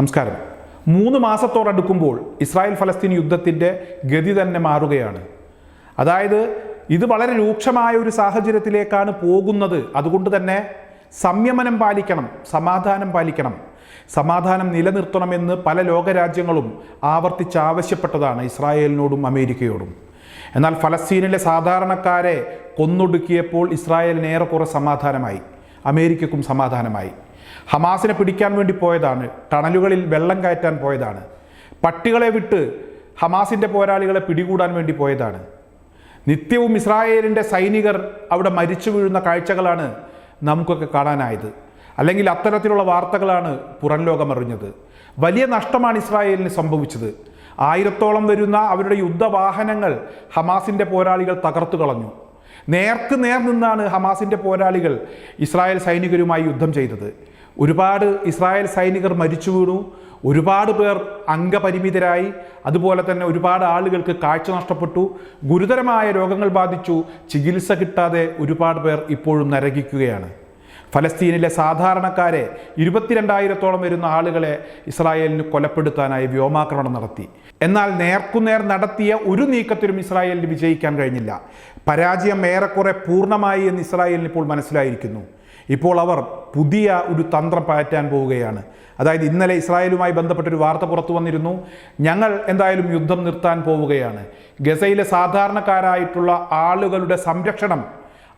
നമസ്കാരം. മൂന്ന് മാസത്തോടടുക്കുമ്പോൾ ഇസ്രായേൽ ഫലസ്തീൻ യുദ്ധത്തിന്റെ ഗതി തന്നെ മാറുകയാണ്. അതായത് ഇത് വളരെ രൂക്ഷമായ ഒരു സാഹചര്യത്തിലേക്കാണ് പോകുന്നത്. അതുകൊണ്ട് തന്നെ സംയമനം പാലിക്കണം സമാധാനം പാലിക്കണം. സമാധാനം നിലനിർത്തണമെന്ന് പല ലോകരാജ്യങ്ങളും ആവർത്തിച്ച് ആവശ്യപ്പെട്ടതാണ് ഇസ്രായേലിനോടും അമേരിക്കയോടും. എന്നാൽ ഫലസ്തീനിലെ സാധാരണക്കാരെ കൊന്നൊടുക്കിയപ്പോൾ ഇസ്രായേലിന് ഏറെക്കുറെ സമാധാനമായി അമേരിക്കക്കും സമാധാനമായി. ഹമാസിനെ പിടിക്കാൻ വേണ്ടി പോയതാണ്. ടണലുകളിൽ വെള്ളം കയറ്റാൻ പോയതാണ്. പട്ടികളെ വിട്ട് ഹമാസിന്റെ പോരാളികളെ പിടികൂടാൻ വേണ്ടി പോയതാണ്. നിത്യവും ഇസ്രായേലിന്റെ സൈനികർ അവിടെ മരിച്ചു വീഴുന്ന കാഴ്ചകളാണ് നമുക്കൊക്കെ കാണാനായത്. അല്ലെങ്കിൽ അത്തരത്തിലുള്ള വാർത്തകളാണ് പുറം ലോകമറിഞ്ഞത് വലിയ നഷ്ടമാണ് ഇസ്രായേലിന് സംഭവിച്ചത്. ആയിരത്തോളം വരുന്ന അവരുടെ യുദ്ധവാഹനങ്ങൾ ഹമാസിന്റെ പോരാളികൾ തകർത്തു കളഞ്ഞു. നേർക്ക് നേർ നിന്നാണ് ഹമാസിന്റെ പോരാളികൾ ഇസ്രായേൽ സൈനികരുമായി യുദ്ധം ചെയ്തത്. ഒരുപാട് ഇസ്രായേൽ സൈനികർ മരിച്ചു വീണു. ഒരുപാട് പേർ അംഗപരിമിതരായി. അതുപോലെ തന്നെ ഒരുപാട് ആളുകൾക്ക് കാഴ്ച നഷ്ടപ്പെട്ടു. ഗുരുതരമായ രോഗങ്ങൾ ബാധിച്ചു. ചികിത്സ കിട്ടാതെ ഒരുപാട് പേർ ഇപ്പോഴും നരകിക്കുകയാണ്. ഫലസ്തീനിലെ സാധാരണക്കാരെ ഇരുപത്തിരണ്ടായിരത്തോളം വരുന്ന ആളുകളെ ഇസ്രായേലിന് കൊലപ്പെടുത്താനായി വ്യോമാക്രമണം നടത്തി. എന്നാൽ നേർക്കുനേർ നടത്തിയ ഒരു നീക്കത്തിലും ഇസ്രായേലിന് വിജയിക്കാൻ കഴിഞ്ഞില്ല. പരാജയം ഏറെക്കുറെ പൂർണമായി എന്ന് ഇസ്രായേലിന് ഇപ്പോൾ മനസ്സിലായിരിക്കുന്നു. ഇപ്പോൾ അവർ പുതിയ ഒരു തന്ത്രം പയറ്റാൻ പോവുകയാണ്. അതായത് ഇന്നലെ ഇസ്രായേലുമായി ബന്ധപ്പെട്ടൊരു വാർത്ത പുറത്തു വന്നിരുന്നു. ഞങ്ങൾ എന്തായാലും യുദ്ധം നിർത്താൻ പോവുകയാണ്. ഗസയിലെ സാധാരണക്കാരായിട്ടുള്ള ആളുകളുടെ സംരക്ഷണം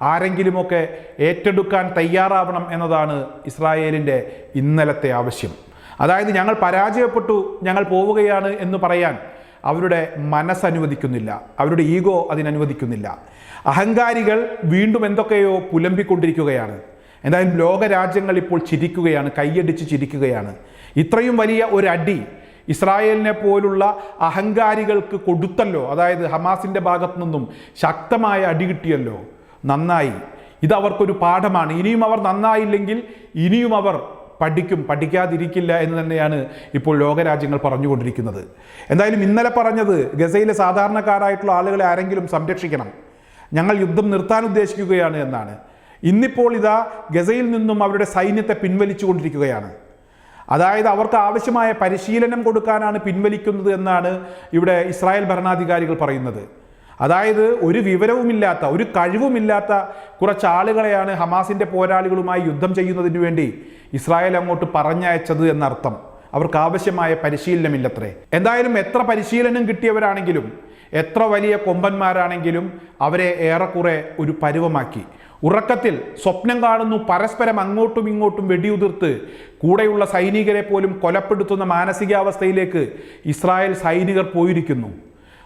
ആരെങ്കിലുമൊക്കെ ഏറ്റെടുക്കാൻ തയ്യാറാവണം എന്നതാണ് ഇസ്രായേലിന്റെ ഇന്നലത്തെ ആവശ്യം. അതായത് ഞങ്ങൾ പരാജയപ്പെട്ടു ഞങ്ങൾ പോവുകയാണ് എന്ന് പറയാൻ അവരുടെ മനസ്സനുവദിക്കുന്നില്ല. അവരുടെ ഈഗോ അതിനനുവദിക്കുന്നില്ല. അഹങ്കാരികൾ വീണ്ടും എന്തൊക്കെയോ പുലമ്പിക്കൊണ്ടിരിക്കുകയാണ്. എന്തായാലും ലോകരാജ്യങ്ങൾ ഇപ്പോൾ ചിരിക്കുകയാണ് കൈയടിച്ച് ചിരിക്കുകയാണ്. ഇത്രയും വലിയ ഒരു അടി ഇസ്രായേലിനെ പോലുള്ള അഹങ്കാരികൾക്ക് കൊടുത്തല്ലോ. അതായത് ഹമാസിന്റെ ഭാഗത്തു നിന്നും ശക്തമായ അടി കിട്ടിയല്ലോ. നന്നായി. ഇത് അവർക്കൊരു പാഠമാണ്. ഇനിയും അവർ നന്നായില്ലെങ്കിൽ ഇനിയും അവർ പഠിക്കും പഠിക്കാതിരിക്കില്ല എന്ന് തന്നെയാണ് ഇപ്പോൾ ലോകരാജ്യങ്ങൾ പറഞ്ഞുകൊണ്ടിരിക്കുന്നത്. എന്തായാലും ഇന്നലെ പറഞ്ഞത് ഗസയിലെ സാധാരണക്കാരായിട്ടുള്ള ആളുകളെ ആരെങ്കിലും സംരക്ഷിക്കണം. ഞങ്ങൾ യുദ്ധം നിർത്താൻ ഉദ്ദേശിക്കുകയാണ് എന്നാണ്. ഇന്നിപ്പോൾ ഇതാ ഗസയിൽ നിന്നും അവരുടെ സൈന്യത്തെ പിൻവലിച്ചു കൊണ്ടിരിക്കുകയാണ് അതായത് അവർക്ക് ആവശ്യമായ പരിശീലനം കൊടുക്കാനാണ് പിൻവലിക്കുന്നത് എന്നാണ് ഇവിടെ ഇസ്രായേൽ ഭരണാധികാരികൾ പറയുന്നത്. അതായത് ഒരു വിവരവുമില്ലാത്ത ഒരു കഴിവുമില്ലാത്ത കുറച്ച് ആളുകളെയാണ് ഹമാസിന്റെ പോരാളികളുമായി യുദ്ധം ചെയ്യുന്നതിന് വേണ്ടി ഇസ്രായേൽ അങ്ങോട്ട് പറഞ്ഞയച്ചത് എന്നർത്ഥം. അവർക്ക് ആവശ്യമായ പരിശീലനമില്ലത്രേ. എന്തായാലും എത്ര പരിശീലനം കിട്ടിയവരാണെങ്കിലും എത്ര വലിയ കൊമ്പന്മാരാണെങ്കിലും അവരെ ഏറെക്കുറെ ഒരു പരുവമാക്കി. ഉറക്കത്തിൽ സ്വപ്നം കാണുന്നു പരസ്പരം അങ്ങോട്ടും ഇങ്ങോട്ടും വെടിയുതിർത്ത് കൂടെയുള്ള സൈനികരെ പോലും കൊലപ്പെടുത്തുന്ന മാനസികാവസ്ഥയിലേക്ക് ഇസ്രായേൽ സൈനികർ പോയിരിക്കുന്നു.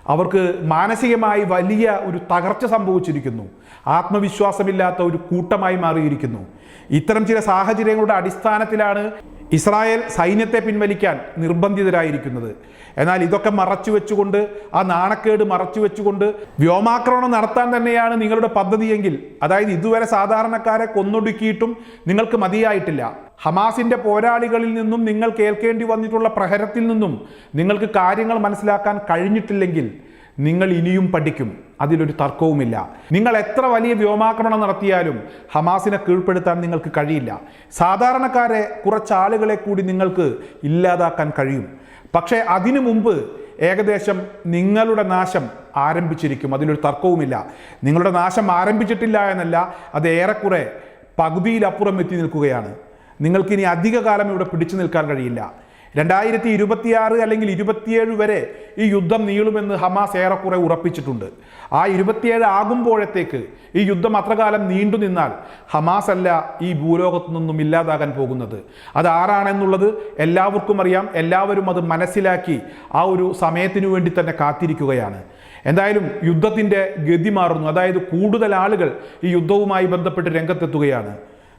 അവർക്ക് മാനസികമായി വലിയ ഒരു തകർച്ച സംഭവിച്ചിരിക്കുന്നു. ആത്മവിശ്വാസമില്ലാത്ത ഒരു കൂട്ടമായി മാറിയിരിക്കുന്നു. ഇത്തരം ചില സാഹചര്യങ്ങളുടെ അടിസ്ഥാനത്തിലാണ് ഇസ്രായേൽ സൈന്യത്തെ പിൻവലിക്കാൻ നിർബന്ധിതരായിരിക്കുന്നത്. എന്നാൽ ഇതൊക്കെ മറച്ചു വെച്ചുകൊണ്ട് ആ നാണക്കേട് മറച്ചു വെച്ചുകൊണ്ട് വ്യോമാക്രമണം നടത്താൻ തന്നെയാണ് നിങ്ങളുടെ പദ്ധതിയെങ്കിൽ അതായത് ഇതുവരെ സാധാരണക്കാരെ കൊന്നൊടുക്കിയിട്ടും നിങ്ങൾക്ക് മതിയായിട്ടില്ല. ഹമാസിന്റെ പോരാളികളിൽ നിന്നും നിങ്ങൾ കേൾക്കേണ്ടി വന്നിട്ടുള്ള പ്രഹരത്തിൽ നിന്നും നിങ്ങൾക്ക് കാര്യങ്ങൾ മനസ്സിലാക്കാൻ കഴിഞ്ഞിട്ടില്ലെങ്കിൽ നിങ്ങൾ ഇനിയും പഠിക്കും. അതിലൊരു തർക്കവുമില്ല. നിങ്ങൾ എത്ര വലിയ വ്യോമാക്രമണം നടത്തിയാലും ഹമാസിനെ കീഴ്പ്പെടുത്താൻ നിങ്ങൾക്ക് കഴിയില്ല. സാധാരണക്കാരെ കുറച്ചാളുകളെ കൂടി നിങ്ങൾക്ക് ഇല്ലാതാക്കാൻ കഴിയും. പക്ഷേ അതിനു മുമ്പ് ഏകദേശം നിങ്ങളുടെ നാശം ആരംഭിച്ചിരിക്കും. അതിലൊരു തർക്കവുമില്ല. നിങ്ങളുടെ നാശം ആരംഭിച്ചിട്ടില്ല എന്നല്ല അത് ഏറെക്കുറെ പകുതിയിലപ്പുറം എത്തി നിൽക്കുകയാണ്. നിങ്ങൾക്കിനി അധിക കാലം ഇവിടെ പിടിച്ചു നിൽക്കാൻ കഴിയില്ല. രണ്ടായിരത്തി ഇരുപത്തിയാറ് അല്ലെങ്കിൽ ഇരുപത്തിയേഴ് വരെ ഈ യുദ്ധം നീളുമെന്ന് ഹമാസ് ഏറെക്കുറെ ഉറപ്പിച്ചിട്ടുണ്ട്. ആ ഇരുപത്തിയേഴ് ആകുമ്പോഴത്തേക്ക് ഈ യുദ്ധം അത്രകാലം നീണ്ടു നിന്നാൽ ഹമാസ് അല്ല ഈ ഭൂലോകത്തു നിന്നും ഇല്ലാതാകാൻ പോകുന്നത്. അത് ആരാണെന്നുള്ളത് എല്ലാവർക്കും അറിയാം. എല്ലാവരും അത് മനസ്സിലാക്കി ആ ഒരു സമയത്തിനു വേണ്ടി തന്നെ കാത്തിരിക്കുകയാണ്. എന്തായാലും യുദ്ധത്തിന്റെ ഗതി മാറുന്നു. അതായത് കൂടുതൽ ആളുകൾ ഈ യുദ്ധവുമായി ബന്ധപ്പെട്ട് രംഗത്തെത്തുകയാണ്.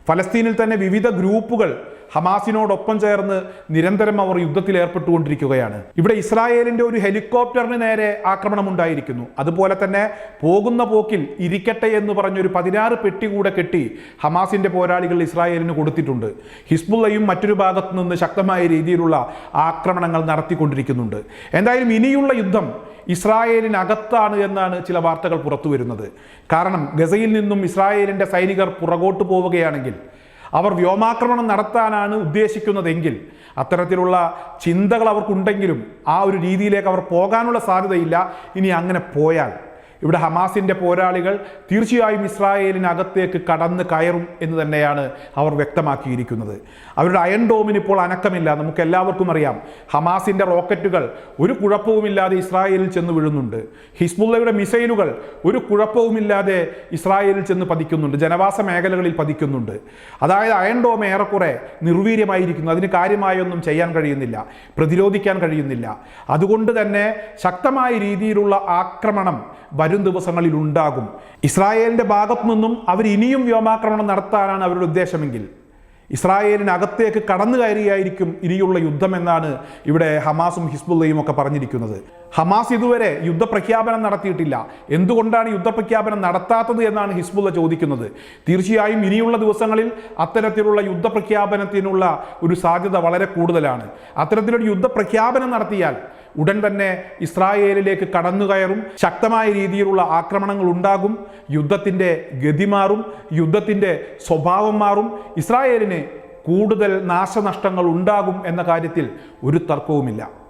ഫലസ്തീനിൽ തന്നെ വിവിധ ഗ്രൂപ്പുകൾ ഹമാസിനോടൊപ്പം ചേർന്ന് നിരന്തരം അവർ യുദ്ധത്തിൽ ഏർപ്പെട്ടുകൊണ്ടിരിക്കുകയാണ്. ഇവിടെ ഇസ്രായേലിന്റെ ഒരു ഹെലികോപ്റ്ററിന് നേരെ ആക്രമണം ഉണ്ടായിരിക്കുന്നു അതുപോലെ തന്നെ പോകുന്ന പോക്കിൽ ഇരിക്കട്ടെ എന്ന് പറഞ്ഞൊരു പതിനാറ് പെട്ടി കൂടെ കെട്ടി ഹമാസിന്റെ പോരാളികൾ ഇസ്രായേലിന് കൊടുത്തിട്ടുണ്ട്. ഹിസ്ബുള്ളയും മറ്റൊരു ഭാഗത്തു നിന്ന് ശക്തമായ രീതിയിലുള്ള ആക്രമണങ്ങൾ നടത്തിക്കൊണ്ടിരിക്കുന്നുണ്ട്. എന്തായാലും ഇനിയുള്ള യുദ്ധം ഇസ്രായേലിനകത്താണ് എന്നാണ് ചില വാർത്തകൾ പുറത്തു വരുന്നത് കാരണം ഗസയിൽ നിന്നും ഇസ്രായേലിന്റെ സൈനികർ പുറകോട്ട് പോവുകയാണെങ്കിൽ അവർ വ്യോമാക്രമണം നടത്താനാണ് ഉദ്ദേശിക്കുന്നതെങ്കിൽ അത്തരത്തിലുള്ള ചിന്തകൾ അവർക്കുണ്ടെങ്കിലും ആ ഒരു രീതിയിലേക്ക് അവർ പോകാനുള്ള സാധ്യതയില്ല. ഇനി അങ്ങനെ പോയാൽ ഇവിടെ ഹമാസിന്റെ പോരാളികൾ തീർച്ചയായും ഇസ്രായേലിനകത്തേക്ക് കടന്ന് കയറും എന്ന് തന്നെയാണ് അവർ വ്യക്തമാക്കിയിരിക്കുന്നത്. അവരുടെ അയൺ ഡോമിന് ഇപ്പോൾ അനക്കമില്ല. നമുക്ക് എല്ലാവർക്കും അറിയാം ഹമാസിന്റെ റോക്കറ്റുകൾ ഒരു കുഴപ്പവുമില്ലാതെ ഇസ്രായേലിൽ ചെന്ന് വീഴുന്നുണ്ട്. ഹിസ്ബുള്ളയുടെ മിസൈലുകൾ ഒരു കുഴപ്പവുമില്ലാതെ ഇസ്രായേലിൽ ചെന്ന് പതിക്കുന്നുണ്ട്. ജനവാസ മേഖലകളിൽ പതിക്കുന്നുണ്ട്. അതായത് അയൺ ഡോം ഏറെക്കുറെ നിർവീര്യമായിരിക്കുന്നു. അതിന് കാര്യമായൊന്നും ചെയ്യാൻ കഴിയുന്നില്ല പ്രതിരോധിക്കാൻ കഴിയുന്നില്ല. അതുകൊണ്ട് തന്നെ ശക്തമായ രീതിയിലുള്ള ആക്രമണം വരും ദിവസങ്ങളിൽ ഉണ്ടാകും. ഇസ്രായേലിന്റെ ഭാഗത്തു നിന്നും അവർ ഇനിയും വ്യോമാക്രമണം നടത്താനാണ് അവരുടെ ഉദ്ദേശമെങ്കിൽ. ഇസ്രായേലിനകത്തേക്ക് കടന്നു കയറിയായിരിക്കും ഇനിയുള്ള യുദ്ധം എന്നാണ് ഇവിടെ ഹമാസും ഹിസ്ബുള്ളയും ഒക്കെ പറഞ്ഞിരിക്കുന്നത്. ഹമാസ് ഇതുവരെ യുദ്ധപ്രഖ്യാപനം നടത്തിയിട്ടില്ല. എന്തുകൊണ്ടാണ് യുദ്ധപ്രഖ്യാപനം നടത്താത്തത് എന്നാണ് ഹിസ്ബുള്ള ചോദിക്കുന്നത്. തീർച്ചയായും ഇനിയുള്ള ദിവസങ്ങളിൽ അത്തരത്തിലുള്ള യുദ്ധപ്രഖ്യാപനത്തിനുള്ള ഒരു സാധ്യത വളരെ കൂടുതലാണ്. അത്തരത്തിലൊരു യുദ്ധപ്രഖ്യാപനം നടത്തിയാൽ ഉടൻ തന്നെ ഇസ്രായേലിലേക്ക് കടന്നു കയറും ശക്തമായ രീതിയിലുള്ള ആക്രമണങ്ങൾ ഉണ്ടാകും. യുദ്ധത്തിന്റെ ഗതി മാറും. യുദ്ധത്തിന്റെ സ്വഭാവം മാറും. ഇസ്രായേലിന് കൂടുതൽ നാശനഷ്ടങ്ങൾ ഉണ്ടാകും എന്ന കാര്യത്തിൽ ഒരു തർക്കവുമില്ല.